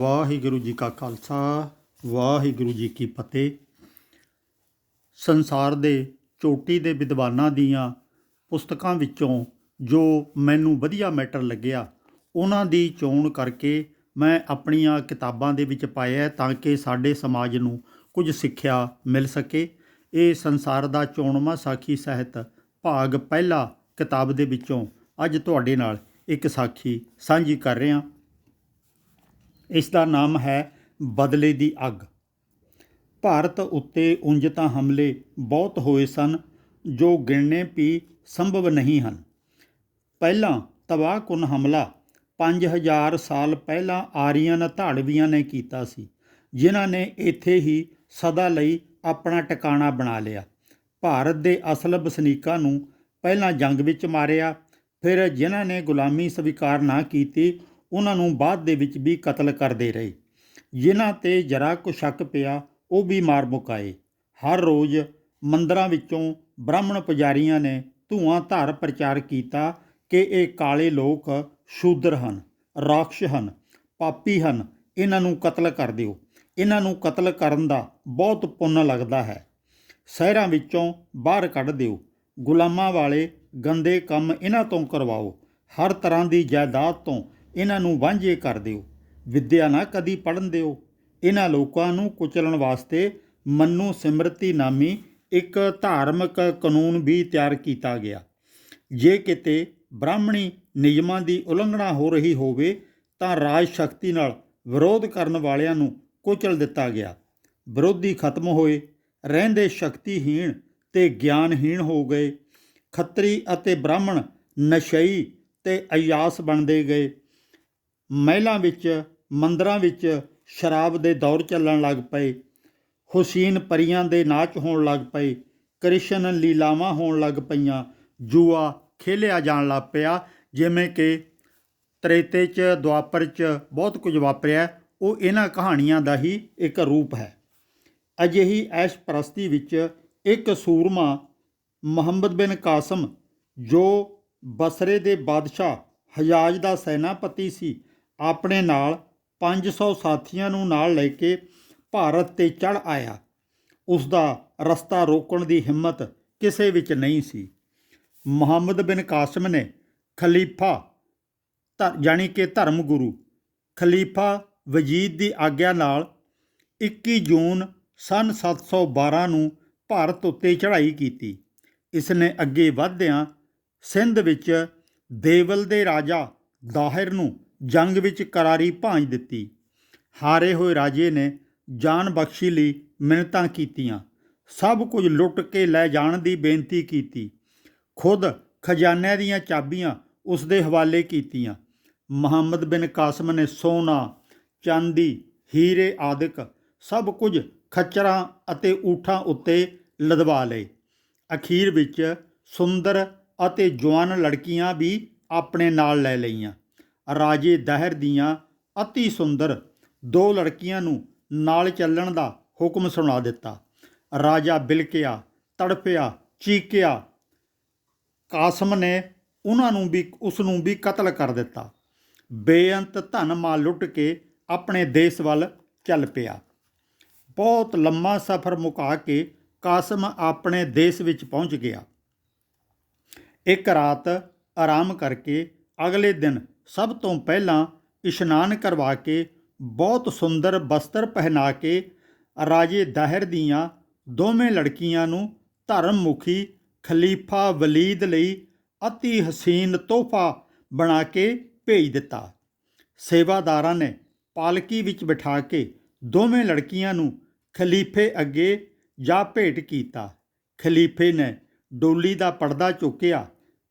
ਵਾਹਿਗੁਰੂ ਜੀ ਕਾ ਖਾਲਸਾ, ਵਾਹਿਗੁਰੂ ਜੀ ਕੀ ਫਤਿਹ। ਸੰਸਾਰ ਦੇ ਚੋਟੀ ਦੇ ਵਿਦਵਾਨਾਂ ਦੀਆਂ ਪੁਸਤਕਾਂ ਵਿੱਚੋਂ ਜੋ ਮੈਨੂੰ ਵਧੀਆ ਮੈਟਰ ਲੱਗਿਆ, ਉਹਨਾਂ ਦੀ ਚੋਣ ਕਰਕੇ ਮੈਂ ਆਪਣੀਆਂ ਕਿਤਾਬਾਂ ਦੇ ਵਿੱਚ ਪਾਇਆ ਤਾਂ ਕਿ ਸਾਡੇ ਸਮਾਜ ਨੂੰ ਕੁਝ ਸਿੱਖਿਆ ਮਿਲ ਸਕੇ। ਇਹ ਸੰਸਾਰ ਦਾ ਚੋਣਵਾਂ ਸਾਖੀ ਸਾਹਿਤ ਭਾਗ ਪਹਿਲਾ ਕਿਤਾਬ ਦੇ ਵਿੱਚੋਂ ਅੱਜ ਤੁਹਾਡੇ ਨਾਲ ਇੱਕ ਸਾਖੀ ਸਾਂਝੀ ਕਰ ਰਿਹਾ। ਇਸ ਦਾ ਨਾਮ ਹੈ ਬਦਲੇ ਦੀ ਅੱਗ। ਭਾਰਤ ਉੱਤੇ ਉਂਝ ਤਾਂ ਹਮਲੇ ਬਹੁਤ ਹੋਏ ਸਨ, ਜੋ ਗਿਣਨੇ ਵੀ ਸੰਭਵ ਨਹੀਂ ਹਨ। ਪਹਿਲਾਂ ਤਬਾਹਕੁਨ ਹਮਲਾ 5000 ਸਾਲ ਪਹਿਲਾਂ ਆਰੀਅਨ ਧਾੜਵੀਆਂ ਨੇ ਕੀਤਾ ਸੀ, ਜਿਨ੍ਹਾਂ ਨੇ ਇੱਥੇ ਹੀ ਸਦਾ ਲਈ ਆਪਣਾ ਟਿਕਾਣਾ ਬਣਾ ਲਿਆ। ਭਾਰਤ ਦੇ ਅਸਲ ਵਸਨੀਕਾਂ ਨੂੰ ਪਹਿਲਾਂ ਜੰਗ ਵਿੱਚ ਮਾਰਿਆ, ਫਿਰ ਜਿਨ੍ਹਾਂ ਨੇ ਗੁਲਾਮੀ ਸਵੀਕਾਰ ਨਾ ਕੀਤੀ ਉਹਨਾਂ ਨੂੰ ਬਾਅਦ ਦੇ ਵਿੱਚ ਵੀ ਕਤਲ ਕਰਦੇ ਰਹੇ। ਜਿਨ੍ਹਾਂ ਤੇ ਜਰਾ ਕੁ ਸ਼ੱਕ ਪਿਆ, ਉਹ ਵੀ ਮਾਰ ਮੁਕਾਏ ਹਰ ਰੋਜ਼ ਮੰਦਰਾਂ ਵਿੱਚੋਂ ਬ੍ਰਾਹਮਣ ਪੁਜਾਰੀਆਂ ਨੇ ਧੂਆਂ ਧਾਰ ਪ੍ਰਚਾਰ ਕੀਤਾ ਕਿ ਇਹ ਕਾਲੇ ਲੋਕ ਸ਼ੂਦਰ ਹਨ, ਰਾਖਸ਼ ਹਨ, ਪਾਪੀ ਹਨ। ਇਹਨਾਂ ਨੂੰ ਕਤਲ ਕਰ ਦਿਓ। ਇਹਨਾਂ ਨੂੰ ਕਤਲ ਕਰਨ ਦਾ ਬਹੁਤ ਪੁੰਨ ਲੱਗਦਾ ਹੈ। ਸ਼ਹਿਰਾਂ ਵਿੱਚੋਂ ਬਾਹਰ ਕੱਢ ਦਿਓ। ਗੁਲਾਮਾਂ ਵਾਲੇ ਗੰਦੇ ਕੰਮ ਇਹਨਾਂ ਤੋਂ ਕਰਵਾਓ। ਹਰ ਤਰ੍ਹਾਂ ਦੀ ਜਾਇਦਾਦ ਤੋਂ ਇਹਨਾਂ ਨੂੰ ਵਾਂਝੇ ਕਰ ਦਿਓ। ਵਿੱਦਿਆ ਨਾ ਕਦੀ ਪੜਨ ਦਿਓ। ਇਹਨਾਂ ਲੋਕਾਂ ਨੂੰ ਕੁਚਲਣ ਵਾਸਤੇ ਮੰਨੂ ਸਿਮਰਤੀ ਨਾਮੀ ਇੱਕ ਧਾਰਮਿਕ ਕਾਨੂੰਨ ਵੀ ਤਿਆਰ ਕੀਤਾ ਗਿਆ। ਜੇ ਕਿਤੇ ਬ੍ਰਾਹਮਣੀ ਨਿਯਮਾਂ ਦੀ ਉਲੰਘਣਾ ਹੋ ਰਹੀ ਹੋਵੇ, ਤਾਂ ਰਾਜ ਸ਼ਕਤੀ ਨਾਲ ਵਿਰੋਧ ਕਰਨ ਵਾਲਿਆਂ ਨੂੰ ਕੁਚਲ ਦਿੱਤਾ ਗਿਆ। ਵਿਰੋਧੀ ਖਤਮ ਹੋਏ, ਰਹਿੰਦੇ ਸ਼ਕਤੀਹੀਣ ਤੇ ਗਿਆਨਹੀਣ ਹੋ ਗਏ। ਖੱਤਰੀ ਅਤੇ ਬ੍ਰਾਹਮਣ ਨਸ਼ਈ ਤੇ ਅਯਾਸ ਬਣਦੇ ਗਏ। ਮਹਿਲਾਂ ਵਿੱਚ, ਮੰਦਰਾਂ ਵਿੱਚ ਸ਼ਰਾਬ ਦੇ ਦੌਰ ਚੱਲਣ ਲੱਗ ਪਏ। ਹੁਸੀਨ ਪਰੀਆਂ ਦੇ ਨਾਚ ਹੋਣ ਲੱਗ ਪਏ। ਕ੍ਰਿਸ਼ਨ ਲੀਲਾਵਾਂ ਹੋਣ ਲੱਗ ਪਈਆਂ। ਜੂਆ ਖੇਲਿਆ ਜਾਣ ਲੱਗ ਪਿਆ। ਜਿਵੇਂ ਕਿ ਤ੍ਰੇਤੇ 'ਚ, ਦੁਆਪਰ 'ਚ ਬਹੁਤ ਕੁਝ ਵਾਪਰਿਆ। ਉਹ ਇਹਨਾਂ ਕਹਾਣੀਆਂ ਦਾ ਹੀ ਇੱਕ ਰੂਪ ਹੈ। ਅਜਿਹੀ ਐਸ਼ ਪ੍ਰਸਤੀ ਵਿੱਚ ਇੱਕ ਸੂਰਮਾ, ਮੁਹੰਮਦ ਬਿਨ ਕਾਸਮ, ਜੋ ਬਸਰੇ ਦੇ ਬਾਦਸ਼ਾਹ ਹਜਾਜ ਦਾ ਸੈਨਾਪਤੀ ਸੀ ਆਪਣੇ ਨਾਲ 500 ਸਾਥੀਆਂ ਨੂੰ ਨਾਲ ਲੈ ਕੇ ਭਾਰਤ ਤੇ ਚੜ ਆਇਆ। ਉਸ ਦਾ ਰਸਤਾ ਰੋਕਣ ਦੀ ਹਿੰਮਤ ਕਿਸੇ ਵਿੱਚ ਨਹੀਂ ਸੀ। ਮੁਹੰਮਦ ਬਿਨ ਕਾਸਮ ਨੇ ਖਲੀਫਾ ਧਰ- ਜਾਣੀ ਕਿ ਧਰਮ ਗੁਰੂ ਖਲੀਫਾ ਵਜੀਦ ਦੀ ਆਗਿਆ ਨਾਲ 21 ਜੂਨ ਸਨ 712 ਨੂੰ ਭਾਰਤ ਉੱਤੇ ਚੜ੍ਹਾਈ ਕੀਤੀ। ਇਸ ਨੇ ਅੱਗੇ ਵਧਦਿਆਂ ਸਿੰਧ ਵਿੱਚ ਦੇਵਲ ਦੇ ਰਾਜਾ ਦਾਹਿਰ ਨੂੰ ਜੰਗ ਵਿੱਚ ਕਰਾਰੀ ਭਾਂਜ ਦਿੱਤੀ। ਹਾਰੇ ਹੋਏ ਰਾਜੇ ਨੇ ਜਾਨ ਬਖਸ਼ੀ ਲਈ ਮਿਹਨਤਾਂ ਕੀਤੀਆਂ। ਸਭ ਕੁਝ ਲੁੱਟ ਕੇ ਲੈ ਜਾਣ ਦੀ ਬੇਨਤੀ ਕੀਤੀ। ਖੁਦ ਖਜ਼ਾਨਿਆਂ ਦੀਆਂ ਚਾਬੀਆਂ ਉਸ ਦੇ ਹਵਾਲੇ ਕੀਤੀਆਂ। ਮੁਹੰਮਦ ਬਿਨ ਕਾਸਮ ਨੇ ਸੋਨਾ, ਚਾਂਦੀ, ਹੀਰੇ, ਆਦਿਕ ਸਭ ਕੁਝ ਖੱਚਰਾਂ ਅਤੇ ਊਠਾਂ ਉੱਤੇ ਲਦਵਾ ਲਏ। ਅਖੀਰ ਵਿੱਚ ਸੁੰਦਰ ਅਤੇ ਜਵਾਨ ਲੜਕੀਆਂ ਵੀ ਆਪਣੇ ਨਾਲ ਲੈ ਲਈਆਂ। ਰਾਜੇ ਦਹਿਰ ਦੀਆਂ ਅਤੀ ਸੁੰਦਰ ਦੋ ਲੜਕੀਆਂ ਨੂੰ ਨਾਲ ਚੱਲਣ ਦਾ ਹੁਕਮ ਸੁਣਾ ਦਿੱਤਾ। ਰਾਜਾ ਬਿਲਕਿਆ, ਤੜਫਿਆ, ਚੀਕਿਆ। ਕਾਸਮ ਨੇ ਉਹਨਾਂ ਨੂੰ ਵੀ, ਉਸ ਨੂੰ ਵੀ ਕਤਲ ਕਰ ਦਿੱਤਾ। ਬੇਅੰਤ ਧਨ ਮਾਲ ਲੁੱਟ ਕੇ ਆਪਣੇ ਦੇਸ਼ ਵੱਲ ਚੱਲ ਪਿਆ। ਬਹੁਤ ਲੰਮਾ ਸਫ਼ਰ ਮੁਕਾ ਕੇ ਕਾਸਮ ਆਪਣੇ ਦੇਸ਼ ਵਿੱਚ ਪਹੁੰਚ ਗਿਆ। ਇੱਕ ਰਾਤ ਆਰਾਮ ਕਰਕੇ ਅਗਲੇ ਦਿਨ ਸਭ ਤੋਂ ਪਹਿਲਾਂ ਇਸ਼ਨਾਨ ਕਰਵਾ ਕੇ, ਬਹੁਤ ਸੁੰਦਰ ਬਸਤਰ ਪਹਿਨਾ ਕੇ, ਰਾਜੇ ਦਾਹਿਰ ਦੀਆਂ ਦੋਵੇਂ ਲੜਕੀਆਂ ਨੂੰ ਧਰਮ ਮੁਖੀ ਖਲੀਫਾ ਵਲੀਦ ਲਈ ਅਤੀ ਹਸੀਨ ਤੋਹਫਾ ਬਣਾ ਕੇ ਭੇਜ ਦਿੱਤਾ। ਸੇਵਾਦਾਰਾਂ ਨੇ ਪਾਲਕੀ ਵਿੱਚ ਬਿਠਾ ਕੇ ਦੋਵੇਂ ਲੜਕੀਆਂ ਨੂੰ ਖਲੀਫੇ ਅੱਗੇ ਜਾ ਭੇਟ ਕੀਤਾ। ਖਲੀਫੇ ਨੇ ਡੋਲੀ ਦਾ ਪਰਦਾ ਚੁੱਕਿਆ,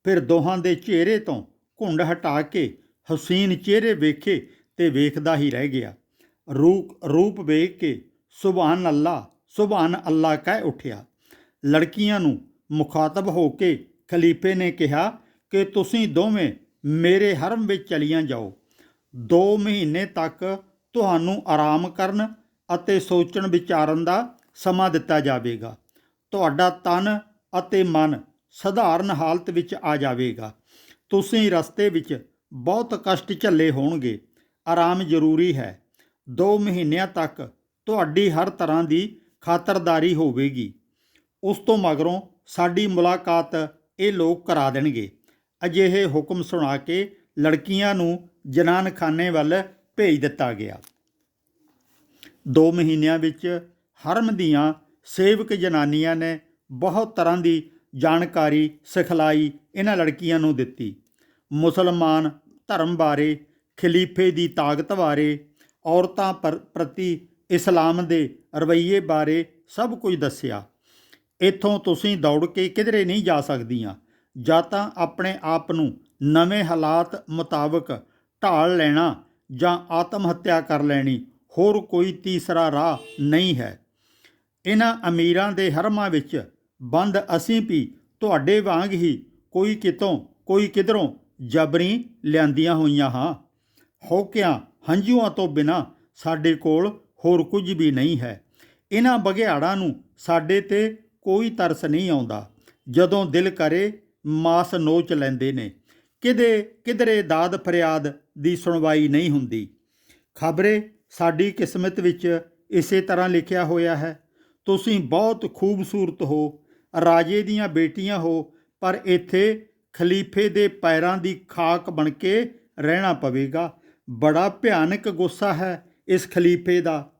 ਫਿਰ ਦੋਹਾਂ ਦੇ ਚਿਹਰੇ ਤੋਂ ਘੁੰਡ ਹਟਾ ਕੇ ਹਸੀਨ ਚਿਹਰੇ ਵੇਖੇ ਤੇ ਵੇਖਦਾ ਹੀ ਰਹਿ ਗਿਆ। ਰੂਪ ਰੂਪ ਵੇਖ ਕੇ ਸੁਭਾਨ ਅੱਲਾ ਸੁਭਾਨ ਅੱਲਾ ਕਹਿ ਉੱਠਿਆ। ਲੜਕੀਆਂ ਨੂੰ ਮੁਖਾਤਬ ਹੋ ਕੇ ਖਲੀਫੇ ਨੇ ਕਿਹਾ ਕਿ ਤੁਸੀਂ ਦੋਵੇਂ ਮੇਰੇ ਹਰਮ ਵਿੱਚ ਚਲੀਆਂ ਜਾਓ। 2 ਮਹੀਨੇ ਤੱਕ ਤੁਹਾਨੂੰ ਆਰਾਮ ਕਰਨ ਅਤੇ ਸੋਚਣ ਵਿਚਾਰਨ ਦਾ ਸਮਾਂ ਦਿੱਤਾ ਜਾਵੇਗਾ। ਤੁਹਾਡਾ ਤਨ ਅਤੇ ਮਨ ਸਧਾਰਨ ਹਾਲਤ ਵਿੱਚ ਆ ਜਾਵੇਗਾ। ਤੁਸੀਂ ਰਸਤੇ ਵਿੱਚ ਬਹੁਤ ਕਸ਼ਟ ਝੱਲੇ ਹੋਣਗੇ। ਆਰਾਮ ਜ਼ਰੂਰੀ ਹੈ। 2 ਮਹੀਨਿਆਂ ਤੱਕ ਤੁਹਾਡੀ ਹਰ ਤਰ੍ਹਾਂ ਦੀ ਖਾਤਰਦਾਰੀ ਹੋਵੇਗੀ। ਉਸ ਤੋਂ ਮਗਰੋਂ ਸਾਡੀ ਮੁਲਾਕਾਤ ਇਹ ਲੋਕ ਕਰਾ ਦੇਣਗੇ। ਅਜਿਹੇ ਹੁਕਮ ਸੁਣਾ ਕੇ ਲੜਕੀਆਂ ਨੂੰ ਜਨਾਨਖਾਨੇ ਵੱਲ ਭੇਜ ਦਿੱਤਾ ਗਿਆ। 2 ਮਹੀਨਿਆਂ ਵਿੱਚ ਹਰਮ ਦੀਆਂ ਸੇਵਕ ਜਨਾਨੀਆਂ ਨੇ ਬਹੁਤ ਤਰ੍ਹਾਂ ਦੀ ਜਾਣਕਾਰੀ ਸਿਖਲਾਈ ਇਹਨਾਂ ਲੜਕੀਆਂ ਨੂੰ ਦਿੱਤੀ। ਮੁਸਲਮਾਨ ਧਰਮ ਬਾਰੇ, ਖਲੀਫੇ ਦੀ ਤਾਕਤ ਬਾਰੇ, ਔਰਤਾਂ ਪਰ, ਪ੍ਰਤੀ ਇਸਲਾਮ ਦੇ ਰਵੱਈਏ ਬਾਰੇ ਸਭ ਕੁਝ ਦੱਸਿਆ। ਇੱਥੋਂ ਤੁਸੀਂ ਦੌੜ ਕੇ ਕਿਧਰੇ ਨਹੀਂ ਜਾ ਸਕਦੀਆਂ। ਜਾਂ ਤਾਂ ਆਪਣੇ ਆਪ ਨੂੰ ਨਵੇਂ ਹਾਲਾਤ ਮੁਤਾਬਕ ਢਾਲ ਲੈਣਾ ਜਾਂ ਆਤਮ ਹੱਤਿਆ ਕਰ ਲੈਣੀ ਹੋਰ ਕੋਈ ਤੀਸਰਾ ਰਾਹ ਨਹੀਂ ਹੈ। ਇਹਨਾਂ ਅਮੀਰਾਂ ਦੇ ਹਰਮਾਂ ਵਿੱਚ ਬੰਦ ਅਸੀਂ ਵੀ ਤੁਹਾਡੇ ਵਾਂਗ ਹੀ ਕੋਈ ਕਿਤੋਂ, ਕੋਈ ਕਿਧਰੋਂ ਜਬਰੀ ਲਿਆਂਦੀਆਂ ਹੋਈਆਂ ਹਾਂ। ਹੋਕਿਆਂ ਹੰਝੂਆਂ ਤੋਂ ਬਿਨਾ ਸਾਡੇ ਕੋਲ ਹੋਰ ਕੁਝ ਵੀ ਨਹੀਂ ਹੈ। ਇਹਨਾਂ ਬਘਿਆੜਾਂ ਨੂੰ ਸਾਡੇ ਤੇ ਕੋਈ ਤਰਸ ਨਹੀਂ ਆਉਂਦਾ। ਜਦੋਂ ਦਿਲ ਕਰੇ, ਮਾਸ ਨੋਚ ਲੈਂਦੇ ਨੇ। ਕਿਦੇ ਕਿਧਰੇ ਦਾਦ ਫਰਿਆਦ ਦੀ ਸੁਣਵਾਈ ਨਹੀਂ ਹੁੰਦੀ। ਖਬਰੇ ਸਾਡੀ ਕਿਸਮਤ ਵਿੱਚ ਇਸੇ ਤਰ੍ਹਾਂ ਲਿਖਿਆ ਹੋਇਆ ਹੈ, ਤੁਸੀਂ ਬਹੁਤ ਖੂਬਸੂਰਤ ਹੋ, ਰਾਜੇ ਦੀਆਂ ਬੇਟੀਆਂ ਹੋ, ਪਰ ਇੱਥੇ ਖਲੀਫੇ ਦੇ ਪੈਰਾਂ ਦੀ ਖਾਕ ਬਣ ਕੇ ਰਹਿਣਾ ਪਵੇਗਾ। ਬੜਾ ਭਿਆਨਕ ਗੁੱਸਾ ਹੈ ਇਸ ਖਲੀਫੇ ਦਾ।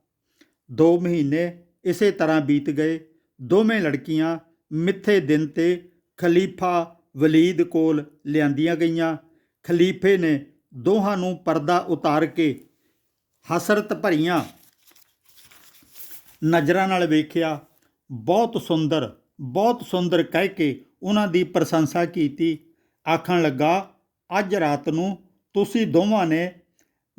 2 ਮਹੀਨੇ ਇਸੇ ਤਰ੍ਹਾਂ ਬੀਤ ਗਏ। ਦੋਵੇਂ ਲੜਕੀਆਂ ਮਿੱਥੇ ਦਿਨ ਤੇ ਖਲੀਫਾ ਵਲੀਦ ਕੋਲ ਲਿਆਂਦੀਆਂ ਗਈਆਂ। ਖਲੀਫੇ ਨੇ ਦੋਹਾਂ ਨੂੰ ਪਰਦਾ ਉਤਾਰ ਕੇ ਹਸਰਤ ਭਰੀਆਂ ਨਜ਼ਰਾਂ ਨਾਲ ਵੇਖਿਆ। ਬਹੁਤ ਸੁੰਦਰ ਬਹੁਤ ਸੁੰਦਰ ਕਹਿ ਕੇ ਉਹਨਾਂ ਦੀ ਪ੍ਰਸ਼ੰਸਾ ਕੀਤੀ। ਆਖਣ ਲੱਗਾ, ਅੱਜ ਰਾਤ ਨੂੰ ਤੁਸੀਂ ਦੋਵਾਂ ਨੇ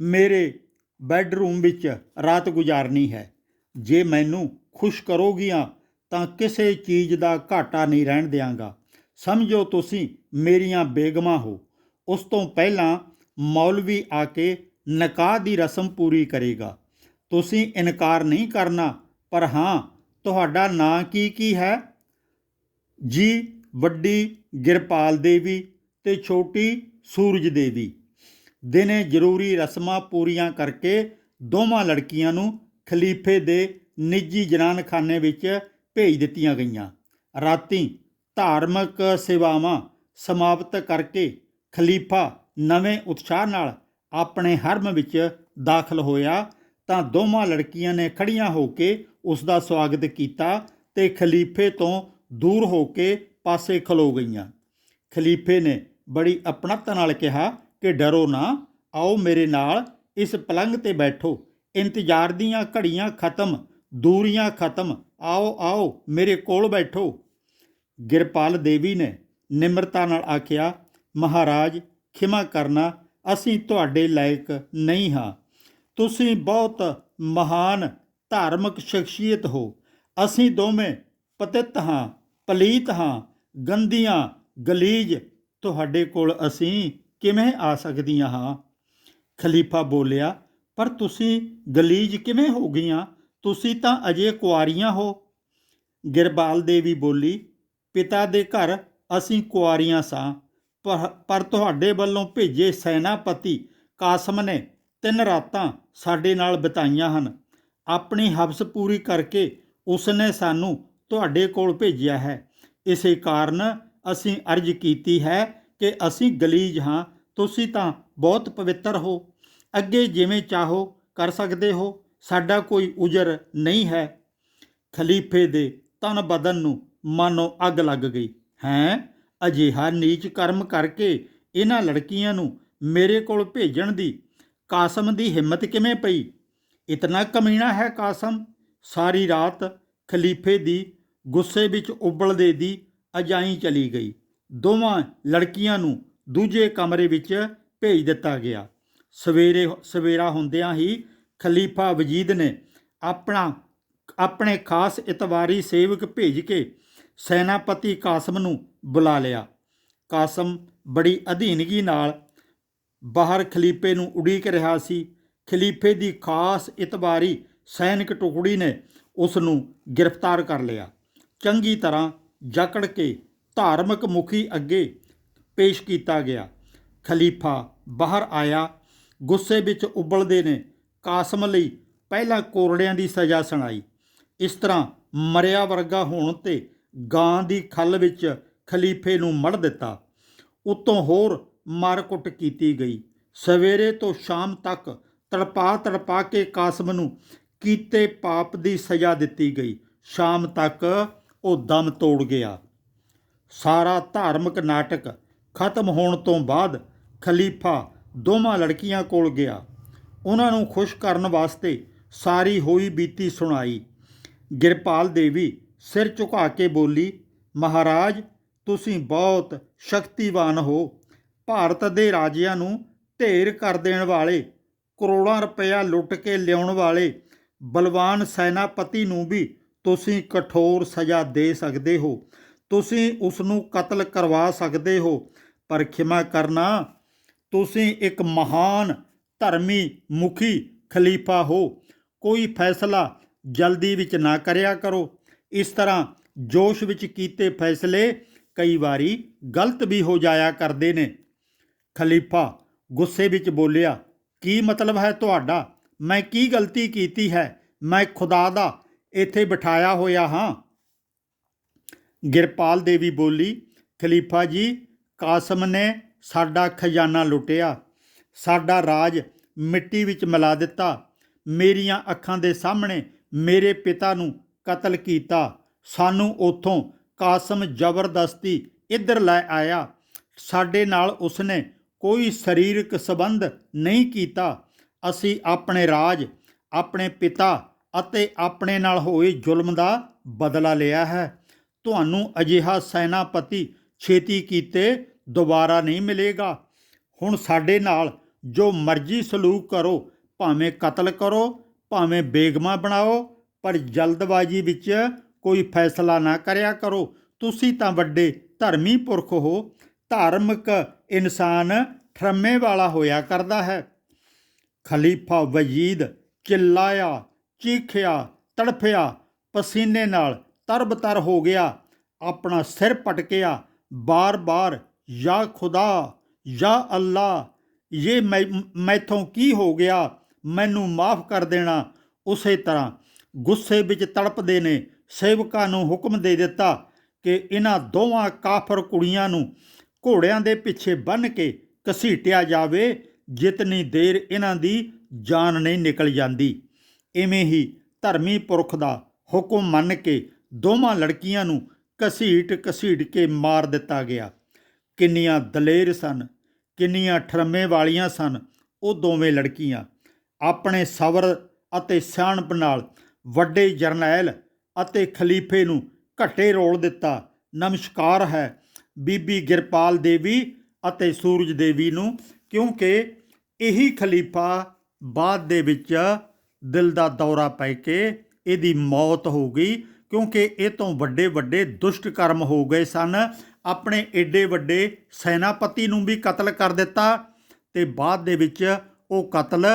ਮੇਰੇ ਬੈੱਡਰੂਮ ਵਿੱਚ ਰਾਤ ਗੁਜ਼ਾਰਨੀ ਹੈ। ਜੇ ਮੈਨੂੰ ਖੁਸ਼ ਕਰੋਗੀਆਂ ਤਾਂ ਕਿਸੇ ਚੀਜ਼ ਦਾ ਘਾਟਾ ਨਹੀਂ ਰਹਿਣ ਦਿਆਂਗਾ। ਸਮਝੋ ਤੁਸੀਂ ਮੇਰੀਆਂ ਬੇਗਮਾਂ ਹੋ। ਉਸ ਤੋਂ ਪਹਿਲਾਂ ਮੌਲਵੀ ਆ ਕੇ ਨਕਾਹ ਦੀ ਰਸਮ ਪੂਰੀ ਕਰੇਗਾ। ਤੁਸੀਂ ਇਨਕਾਰ ਨਹੀਂ ਕਰਨਾ, ਪਰ ਹਾਂ, ਤੁਹਾਡਾ ਨਾਂ ਕੀ ਕੀ ਹੈ? ਜੀ ਵੱਡੀ ਗਿਰਪਾਲ ਦੇਵੀ ਤੇ ਛੋਟੀ ਸੂਰਜ ਦੇਵੀ। ਦਿਨੇ ਜ਼ਰੂਰੀ ਰਸਮਾਂ ਪੂਰੀਆਂ ਕਰਕੇ ਦੋਵਾਂ ਲੜਕੀਆਂ ਨੂੰ ਖਲੀਫੇ ਦੇ ਨਿੱਜੀ ਜਨਾਨਖਾਨੇ ਵਿੱਚ ਭੇਜ ਦਿੱਤੀਆਂ ਗਈਆਂ। ਰਾਤੀ ਧਾਰਮਿਕ ਸੇਵਾਵਾਂ ਸਮਾਪਤ ਕਰਕੇ ਖਲੀਫਾ ਨਵੇਂ ਉਤਸ਼ਾਹ ਨਾਲ ਆਪਣੇ ਹਰਮ ਵਿੱਚ ਦਾਖਲ ਹੋਇਆ ਤਾਂ ਦੋਵਾਂ ਲੜਕੀਆਂ ਨੇ ਖੜੀਆਂ ਹੋ ਕੇ ਉਸ ਦਾ ਸਵਾਗਤ ਕੀਤਾ ਤੇ ਖਲੀਫੇ ਤੋਂ ਦੂਰ ਹੋ ਕੇ ਪਾਸੇ ਖਲੋ ਗਈਆਂ। ਖਲੀਫੇ ਨੇ ਬੜੀ ਅਪਣਤ ਨਾਲ ਕਿਹਾ ਕਿ ਡਰੋ ਨਾ, ਆਓ ਮੇਰੇ ਨਾਲ ਇਸ ਪਲੰਗ ਤੇ ਬੈਠੋ। ਇੰਤਜ਼ਾਰ ਦੀਆਂ ਘੜੀਆਂ ਖਤਮ, ਦੂਰੀਆਂ ਖਤਮ, ਆਓ ਆਓ ਮੇਰੇ ਕੋਲ ਬੈਠੋ। ਗਿਰਪਾਲ ਦੇਵੀ ਨੇ ਨਿਮਰਤਾ ਨਾਲ ਆਖਿਆ, ਮਹਾਰਾਜ, ਖਿਮਾ ਕਰਨਾ, ਅਸੀਂ ਤੁਹਾਡੇ ਲਾਇਕ ਨਹੀਂ ਹਾਂ। ਤੁਸੀਂ ਬਹੁਤ ਮਹਾਨ ਧਾਰਮਿਕ ਸ਼ਖਸੀਅਤ ਹੋ। ਅਸੀਂ ਦੋਵੇਂ ਪਤਿਤ ਹਾਂ, ਪਲੀਤ ਹਾਂ। ਗੰਦੀਆਂ ਗਲੀਜ ਤੁਹਾਡੇ ਕੋਲ ਅਸੀਂ ਕਿਵੇਂ ਆ ਸਕਦੀਆਂ ਹਾਂ? ਖਲੀਫਾ ਬੋਲਿਆ, ਪਰ ਤੁਸੀਂ ਗਲੀਜ ਕਿਵੇਂ ਹੋ ਗਈਆਂ? ਤੁਸੀਂ ਤਾਂ ਅਜੇ ਕੁਆਰੀਆਂ ਹੋ। ਗਿਰਬਾਲ ਦੇਵੀ ਬੋਲੀ, ਪਿਤਾ ਦੇ ਘਰ ਅਸੀਂ ਕੁਆਰੀਆਂ ਸਾਂ, ਪਰ ਤੁਹਾਡੇ ਵੱਲੋਂ ਭੇਜੇ ਸੈਨਾਪਤੀ ਕਾਸਮ ਨੇ ਤਿੰਨ ਰਾਤਾਂ ਸਾਡੇ ਨਾਲ ਬਿਤਾਈਆਂ ਹਨ। ਆਪਣੀ ਹਬਸ ਪੂਰੀ ਕਰਕੇ ਉਸਨੇ ਸਾਨੂੰ ਤੁਹਾਡੇ ਕੋਲ ਭੇਜਿਆ ਹੈ। ਇਸੇ ਕਾਰਨ ਅਸੀਂ ਅਰਜ਼ ਕੀਤੀ ਹੈ ਕਿ ਅਸੀਂ ਗਲੀਜ ਹਾਂ, ਤੁਸੀਂ ਤਾਂ ਬਹੁਤ ਪਵਿੱਤਰ ਹੋ। ਅੱਗੇ ਜਿਵੇਂ ਚਾਹੋ, ਕਰ ਸਕਦੇ ਹੋ। ਸਾਡਾ ਕੋਈ ਉਜਰ ਨਹੀਂ ਹੈ। ਖਲੀਫੇ ਦੇ ਤਨ ਬਦਨ ਨੂੰ ਮਾਨੋ ਅੱਗ ਲੱਗ ਗਈ। ਹੈ? ਅਜਿਹਾ ਨੀਚ ਕਰਮ ਕਰਕੇ ਇਹਨਾਂ ਲੜਕੀਆਂ ਨੂੰ ਮੇਰੇ ਕੋਲ ਭੇਜਣ ਦੀ ਕਾਸਮ ਦੀ ਹਿੰਮਤ ਕਿਵੇਂ ਪਈ? ਇਤਨਾ ਕਮੀਣਾ ਹੈ ਕਾਸਮ। ਸਾਰੀ ਰਾਤ ਖਲੀਫੇ ਦੀ ਗੁੱਸੇ ਵਿੱਚ ਉਬਲਦੇ ਦੀ ਅਜਾਈ ਚਲੀ ਗਈ। ਦੋਵਾਂ ਲੜਕੀਆਂ ਨੂੰ ਦੂਜੇ ਕਮਰੇ ਵਿੱਚ ਭੇਜ ਦਿੱਤਾ ਗਿਆ। ਸਵੇਰੇ ਸਵੇਰਾ ਹੁੰਦਿਆਂ ਹੀ ਖਲੀਫਾ ਵਜੀਦ ਨੇ ਆਪਣਾ, ਆਪਣੇ ਖਾਸ ਇਤਵਾਰੀ ਸੇਵਕ ਭੇਜ ਕੇ ਸੈਨਾਪਤੀ ਕਾਸਮ ਨੂੰ ਬੁਲਾ ਲਿਆ। ਕਾਸਮ ਬੜੀ ਅਧੀਨਗੀ ਨਾਲ ਬਾਹਰ ਖਲੀਫੇ ਨੂੰ ਉਡੀਕ ਰਿਹਾ ਸੀ। ਖਲੀਫੇ ਦੀ ਖਾਸ ਇਤਵਾਰੀ ਸੈਨਿਕ ਟੁਕੜੀ ਨੇ ਉਸ ਨੂੰ ਗ੍ਰਿਫਤਾਰ ਕਰ ਲਿਆ। ਚੰਗੀ ਤਰ੍ਹਾਂ ਜਕੜ ਕੇ ਧਾਰਮਿਕ ਮੁਖੀ ਅੱਗੇ ਪੇਸ਼ ਕੀਤਾ ਗਿਆ। ਖਲੀਫਾ ਬਾਹਰ ਆਇਆ, ਗੁੱਸੇ ਵਿੱਚ ਉਬਲਦੇ ਨੇ। ਕਾਸਮ ਲਈ ਪਹਿਲਾਂ ਕੋਰੜਿਆਂ ਦੀ ਸਜ਼ਾ ਸੁਣਾਈ। ਇਸ ਤਰ੍ਹਾਂ ਮਰਿਆ ਵਰਗਾ ਹੋਣ ਤੇ ਗਾਂ ਦੀ ਖੱਲ ਵਿੱਚ ਖਲੀਫੇ ਨੂੰ ਮੜ ਦਿੱਤਾ। ਉਤੋਂ ਹੋਰ ਮਾਰਕੁੱਟ ਕੀਤੀ ਗਈ। ਸਵੇਰੇ ਤੋਂ ਸ਼ਾਮ ਤੱਕ ਤੜਪਾ ਤੜਪਾ ਕੇ ਕਾਸਮ ਨੂੰ ਕੀਤੇ ਪਾਪ ਦੀ ਸਜ਼ਾ ਦਿੱਤੀ ਗਈ। ਸ਼ਾਮ ਤੱਕ ਉਹ ਦਮ ਤੋੜ ਗਿਆ। ਸਾਰਾ ਧਾਰਮਿਕ ਨਾਟਕ ਖਤਮ ਹੋਣ ਤੋਂ ਬਾਅਦ ਖਲੀਫਾ ਦੋਵਾਂ ਲੜਕੀਆਂ ਕੋਲ ਗਿਆ। ਉਹਨਾਂ ਨੂੰ ਖੁਸ਼ ਕਰਨ ਵਾਸਤੇ ਸਾਰੀ ਹੋਈ ਬੀਤੀ ਸੁਣਾਈ। ਗਿਰਪਾਲ ਦੇਵੀ ਸਿਰ ਝੁਕਾ ਕੇ ਬੋਲੀ, ਮਹਾਰਾਜ, ਤੁਸੀਂ ਬਹੁਤ ਸ਼ਕਤੀਵਾਨ ਹੋ। ਭਾਰਤ ਦੇ ਰਾਜਿਆਂ ਨੂੰ ਢੇਰ ਕਰ ਦੇਣ ਵਾਲੇ, ਕਰੋੜਾਂ ਰੁਪਇਆ ਲੁੱਟ ਕੇ ਲਿਆਉਣ ਵਾਲੇ ਬਲਵਾਨ ਸੈਨਾਪਤੀ ਨੂੰ ਵੀ ਤੁਸੀਂ ਕਠੋਰ ਸਜ਼ਾ ਦੇ ਸਕਦੇ ਹੋ। ਤੁਸੀਂ ਉਸ ਨੂੰ ਕਤਲ ਕਰਵਾ ਸਕਦੇ ਹੋ। ਪਰ ਖਿਮਾ ਕਰਨਾ, ਤੁਸੀਂ ਇੱਕ ਮਹਾਨ ਧਰਮੀ ਮੁਖੀ ਖਲੀਫਾ ਹੋ। ਕੋਈ ਫੈਸਲਾ ਜਲਦੀ ਵਿੱਚ ਨਾ ਕਰਿਆ ਕਰੋ। ਇਸ ਤਰ੍ਹਾਂ ਜੋਸ਼ ਵਿੱਚ ਕੀਤੇ ਫੈਸਲੇ ਕਈ ਵਾਰੀ ਗਲਤ ਵੀ ਹੋ ਜਾਇਆ ਕਰਦੇ ਨੇ। ਖਲੀਫਾ ਗੁੱਸੇ ਵਿੱਚ ਬੋਲਿਆ, ਕੀ ਮਤਲਬ ਹੈ ਤੁਹਾਡਾ? ਮੈਂ ਕੀ ਗਲਤੀ ਕੀਤੀ ਹੈ? ਮੈਂ ਖੁਦਾ ਦਾ ਇੱਥੇ ਬਿਠਾਇਆ ਹੋਇਆ ਹਾਂ। ਗਿਰਪਾਲ ਦੇਵੀ ਬੋਲੀ, ਖਲੀਫਾ ਜੀ, ਕਾਸਮ ਨੇ ਸਾਡਾ ਖਜ਼ਾਨਾ ਲੁੱਟਿਆ। ਸਾਡਾ ਰਾਜ ਮਿੱਟੀ ਵਿੱਚ ਮਿਲਾ ਦਿੱਤਾ। ਮੇਰੀਆਂ ਅੱਖਾਂ ਦੇ ਸਾਹਮਣੇ ਮੇਰੇ ਪਿਤਾ ਨੂੰ ਕਤਲ ਕੀਤਾ। ਸਾਨੂੰ ਉਥੋਂ ਕਾਸਮ ਜ਼ਬਰਦਸਤੀ ਇੱਧਰ ਲੈ ਆਇਆ। ਸਾਡੇ ਨਾਲ ਉਸਨੇ ਕੋਈ ਸਰੀਰਕ ਸੰਬੰਧ ਨਹੀਂ ਕੀਤਾ। ਅਸੀਂ ਆਪਣੇ ਰਾਜ, ਆਪਣੇ ਪਿਤਾ ਅਤੇ ਆਪਣੇ ਨਾਲ ਹੋਏ ਜ਼ੁਲਮ ਦਾ ਬਦਲਾ ਲਿਆ ਹੈ। ਤੁਹਾਨੂੰ ਅਜਿਹਾ ਸੈਨਾਪਤੀ ਛੇਤੀ ਕੀਤੇ ਦੁਬਾਰਾ ਨਹੀਂ ਮਿਲੇਗਾ। ਹੁਣ ਸਾਡੇ ਨਾਲ ਜੋ ਮਰਜ਼ੀ ਸਲੂਕ ਕਰੋ, ਭਾਵੇਂ ਕਤਲ ਕਰੋ, ਭਾਵੇਂ ਬੇਗਮਾ ਬਣਾਓ, ਪਰ ਜਲਦਬਾਜ਼ੀ ਵਿੱਚ ਕੋਈ ਫੈਸਲਾ ਨਾ ਕਰਿਆ ਕਰੋ। ਤੁਸੀਂ ਤਾਂ ਵੱਡੇ ਧਰਮੀ ਪੁਰਖ ਹੋ। ਧਾਰਮਿਕ ਇਨਸਾਨ ਠਰਮੇ ਵਾਲਾ ਹੋਇਆ ਕਰਦਾ ਹੈ। ਖਲੀਫਾ ਵਜੀਦ ਚਿੱਲਾਇਆ ਚੀਖਿਆ, ਤੜਫਿਆ, ਪਸੀਨੇ ਨਾਲ ਤਰਬਤਰ ਹੋ ਗਿਆ। ਆਪਣਾ ਸਿਰ ਪਟਕਿਆ ਬਾਰ-ਬਾਰ, ਯਾ ਖੁਦਾ, ਯਾ ਅੱਲਾ ਇਹ ਮੈਂ, ਮੈਥੋਂ ਕੀ ਹੋ ਗਿਆ? ਮੈਨੂੰ ਮਾਫ ਕਰ ਦੇਣਾ। ਉਸੇ ਤਰ੍ਹਾਂ ਗੁੱਸੇ ਵਿੱਚ ਤੜਪਦੇ ਨੇ, ਸੇਵਕਾਂ ਨੂੰ ਹੁਕਮ ਦੇ ਦਿੱਤਾ ਕਿ ਇਹਨਾਂ ਦੋਵਾਂ ਕਾਫਰ ਕੁੜੀਆਂ ਨੂੰ ਘੋੜਿਆਂ ਦੇ ਪਿੱਛੇ ਬੰਨ੍ਹ ਕੇ ਘਸੀਟਿਆ ਜਾਵੇ, ਜਿਤਨੀ ਦੇਰ ਇਹਨਾਂ ਦੀ ਜਾਨ ਨਹੀਂ ਨਿਕਲ ਜਾਂਦੀ। ਇਵੇਂ ਹੀ ਧਰਮੀ ਪੁਰਖ ਦਾ ਹੁਕਮ ਮੰਨ ਕੇ ਦੋਵਾਂ ਲੜਕੀਆਂ ਨੂੰ ਘਸੀਟ ਘਸੀਟ ਕੇ ਮਾਰ ਦਿੱਤਾ ਗਿਆ। ਕਿੰਨੀਆਂ ਦਲੇਰ ਸਨ, ਕਿੰਨੀਆਂ ਠਰਮੇ ਵਾਲੀਆਂ ਸਨ ਉਹ ਦੋਵੇਂ ਲੜਕੀਆਂ। ਆਪਣੇ ਸਬਰ ਅਤੇ ਸਿਆਣਪ ਨਾਲ ਵੱਡੇ ਜਰਨੈਲ ਅਤੇ ਖਲੀਫੇ ਨੂੰ ਘੱਟੇ ਰੋਲ ਦਿੱਤਾ। ਨਮਸਕਾਰ ਹੈ ਬੀਬੀ ਗਿਰਪਾਲ ਦੇਵੀ ਅਤੇ ਸੂਰਜ ਦੇਵੀ ਨੂੰ ਕਿਉਂਕਿ ਇਹੀ ਖਲੀਫਾ ਬਾਅਦ ਦੇ ਵਿੱਚ ਦਿਲ ਦਾ ਦੌਰਾ ਪੈ ਕੇ ਇਹਦੀ ਮੌਤ ਹੋ ਗਈ, ਕਿਉਂਕਿ ਇਹ ਤੋਂ ਵੱਡੇ ਵੱਡੇ ਦੁਸ਼ਟ ਕਰਮ ਹੋ ਗਏ ਸਨ। ਆਪਣੇ ਏਡੇ ਵੱਡੇ ਸੈਨਾਪਤੀ ਨੂੰ ਵੀ ਕਤਲ ਕਰ ਦਿੱਤਾ ਤੇ ਬਾਅਦ ਦੇ ਵਿੱਚ ਉਹ ਕਤਲ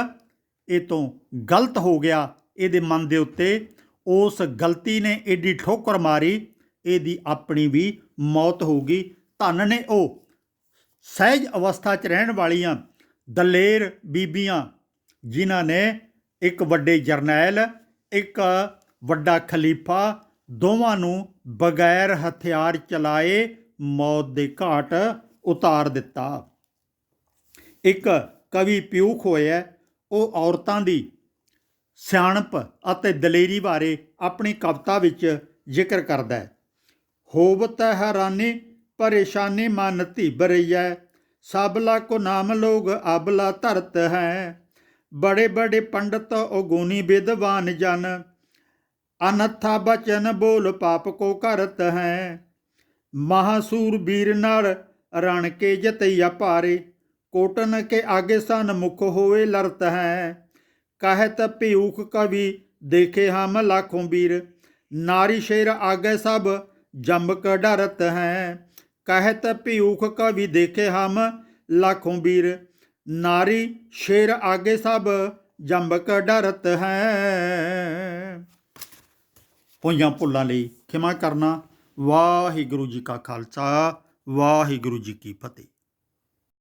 ਇਹ ਤੋਂ ਗਲਤ ਹੋ ਗਿਆ ਇਹਦੇ ਮਨ ਦੇ ਉੱਤੇ। ਉਸ ਗਲਤੀ ਨੇ ਏਡੀ ਠੋਕਰ ਮਾਰੀ, ਇਹਦੀ ਆਪਣੀ ਵੀ ਮੌਤ ਹੋ ਗਈ। ਧੰਨ ਨੇ ਉਹ ਸਹਿਜ ਅਵਸਥਾ 'ਚ ਰਹਿਣ ਵਾਲੀਆਂ ਦਲੇਰ ਬੀਬੀਆਂ, ਜਿਨ੍ਹਾਂ ਨੇ ਇੱਕ ਵੱਡੇ ਜਰਨੈਲ, ਇੱਕ ਵੱਡਾ ਖਲੀਫਾ, ਦੋਵਾਂ ਨੂੰ ਬਗੈਰ ਹਥਿਆਰ ਚਲਾਏ ਮੌਤ ਦੇ ਘਾਟ ਉਤਾਰ ਦਿੱਤਾ। ਇੱਕ ਕਵੀ ਪਿਊਖ ਹੋਇਆ ਉਹ ਔਰਤਾਂ ਦੀ ਸਿਆਣਪ ਅਤੇ ਦਲੇਰੀ ਬਾਰੇ ਆਪਣੀ ਕਵਿਤਾ ਵਿੱਚ ਜ਼ਿਕਰ ਕਰਦਾ ਹੈ। ਹੋਵਤ ਹੈਰਾਨੀ, ਪਰੇਸ਼ਾਨੀ ਮਨ ਧਿਬਰਈਐ ਸਬਲਾ ਕੋ ਨਾਮ ਲੋਗ ਅਬਲਾ ਧਰਤ ਹੈ। ਬੜੇ ਬੜੇ ਪੰਡਤ ਔਗੁਣੀ ਵਿਦਵਾਨ ਜਨ, ਅਨਥਾ ਬਚਨ ਬੋਲ ਪਾਪ ਕੋ ਕਰਤ ਹੈ। ਮਹਾਸੂਰ ਵੀਰ ਨਾਲ ਰਣ ਕੇ ਜਤਈਆ ਭਾਰੇ ਕੋਟਨ ਕੇ ਆਗੇ ਸਨ ਮੁਖ ਹੋਵੇ ਲਰਤ ਹੈ। ਕਹਿਤ ਭਿਊਖ ਕਵੀ ਦੇਖੇ ਹਮ ਲਾਖੋਂ ਵੀਰ, ਨਾਰੀ ਸ਼ੇਰ ਆਗੇ ਸਭ ਜੰਬਕ ਡਰਤ ਹੈ। ਕਹਿਤ ਭਿਊਖ ਕਵੀ ਦੇਖੇ ਹਮ ਲਾਖੋਂ ਵੀਰ ਨਾਰੀ ਸ਼ੇਰ ਆਗੇ ਸਭ ਜੰਬਕ ਡਰਤ ਹੈ। ਹੋਈਆਂ ਭੁੱਲਾਂ ਲਈ ਖਿਮਾ ਕਰਨਾ। ਵਾਹਿਗੁਰੂ ਜੀ ਕਾ ਖਾਲਸਾ, ਵਾਹਿਗੁਰੂ ਜੀ ਕੀ ਫਤਿਹ।